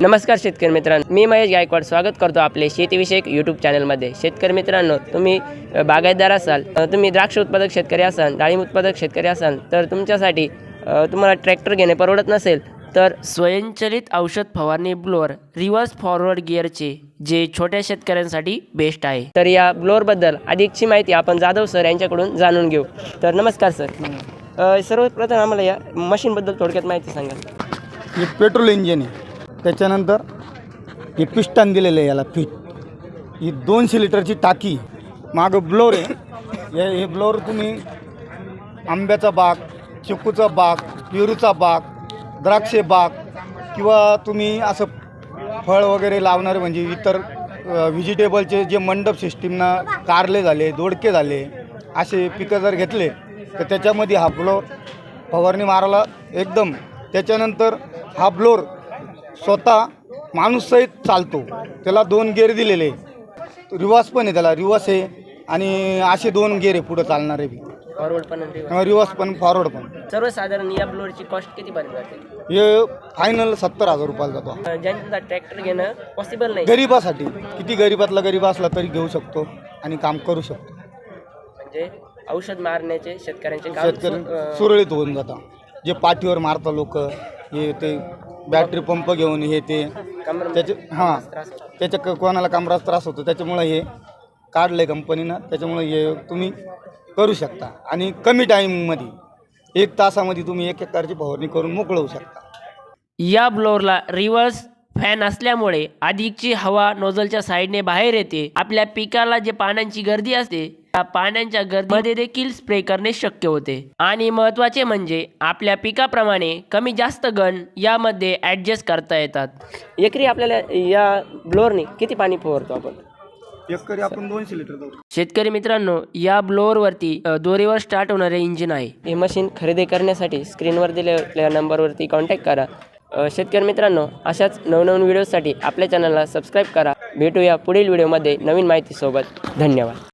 नमस्कार शेतकरी मित्रांनो मी महेश गायकवाड. स्वागत करतो आपले शेतीविषयक यूट्यूब चॅनलमध्ये शेतकरी मित्रांनो तुम्ही बागायतदार असाल तुम्ही द्राक्ष उत्पादक शेतकरी असाल डाळिंब उत्पादक शेतकरी असाल तर तुमच्यासाठी तुम्हाला ट्रॅक्टर घेणे परवडत नसेल तर स्वयंचलित औषध फवारणी ब्लोअर रिव्हर्स फॉरवर्ड गिअरचे जे छोट्या शेतकऱ्यांसाठी बेस्ट आहे. तर या ब्लोअरबद्दल अधिकची माहिती आपण जाधव सर यांच्याकडून जाणून घेऊ. तर नमस्कार सर सर्वप्रथम आम्हाला या मशीनबद्दल थोडक्यात माहिती सांगा. हे पेट्रोल इंजिन आहे. त्याच्यानंतर हे पिस्टन दिलेलं आहे याला फिट ही दोनशे लिटरची टाकी. मागं ब्लोअर आहे. हे हे ब्लोअर तुम्ही आंब्याचा बाग चिकूचा बाग पेरूचा बाग द्राक्षे बाग किंवा तुम्ही असं फळ वगैरे लावणारे म्हणजे इतर व्हिजिटेबलचे जे मंडप सिस्टीमना कारले झाले दोडके झाले असे पिकं जर घेतले तर त्याच्यामध्ये हा ब्लोअर फवारणी मारायला एकदम. त्याच्यानंतर हा ब्लोअर स्वतः माणूससहित चालतो. त्याला दोन गेअर दिलेले रिवर्स पण आहे त्याला. रिवर्स आहे आणि असे दोन गेअर आहे पुढं चालणारे बी. फॉरवर्ड पण रिवर्स पण फॉरवर्ड पण. सर्वसाधारण या ब्लोअरची कॉस्ट किती पर्यंत जाते? हे फायनल सत्तर हजार रुपयाला जातो. अ, ज्यांचा ट्रॅक्टर घेणं पॉसिबल नाही. गरिबासाठी. किती गरिबातला गरीब असला तरी घेऊ शकतो आणि काम करू शकतो. म्हणजे औषध मारण्याचे शेतकऱ्यांचे काम शेतकरी अ, सुरळीत होऊन जातात जे पाठीवर मारतात लोक हे ते बॅटरी पंप घेऊन हे ते त्याचे हां त्याच्या क- कोणाला कमराचा त्रास होतो त्याच्यामुळं हे काढलं आहे कंपनीनं. त्याच्यामुळं हे तुम्ही करू शकता. आणि कमी टाईममध्ये एक तासामध्ये तुम्ही एक एकरची फवारणी करून मोकळवू शकता. या ब्लोअरला रिव्हर्स फॅन असल्यामुळे अधिकची हवा नोझलच्या साईडने बाहेर येते. आपल्या पिकाला जे पाण्याची गर्दी असते त्या पाण्याच्या गर्दीमध्ये देखील स्प्रे करणे शक्य होते. आणि महत्त्वाचे म्हणजे आपल्या पिकाप्रमाणे कमी जास्त गण यामध्ये ऍडजस्ट करता येतात. एकरी आपल्याला या ब्लोअरने किती पाणी फवारतो आपण? एकरी आपण दोनशे लिटर जाऊ शेतकरी मित्रांनो या ब्लोअरवरती अ, दोरीवर स्टार्ट होणारे इंजिन आहे. हे मशीन खरेदी करण्यासाठी स्क्रीनवर दिलेल्या नंबरवरती कॉन्टॅक्ट करा. शेतकरी मित्रांनो अशाच नवनवीन व्हिडिओसाठी आपल्या चॅनलला सबस्क्राईब करा. भेटूया पुढील व्हिडिओमध्ये नवीन माहितीसोबत. धन्यवाद.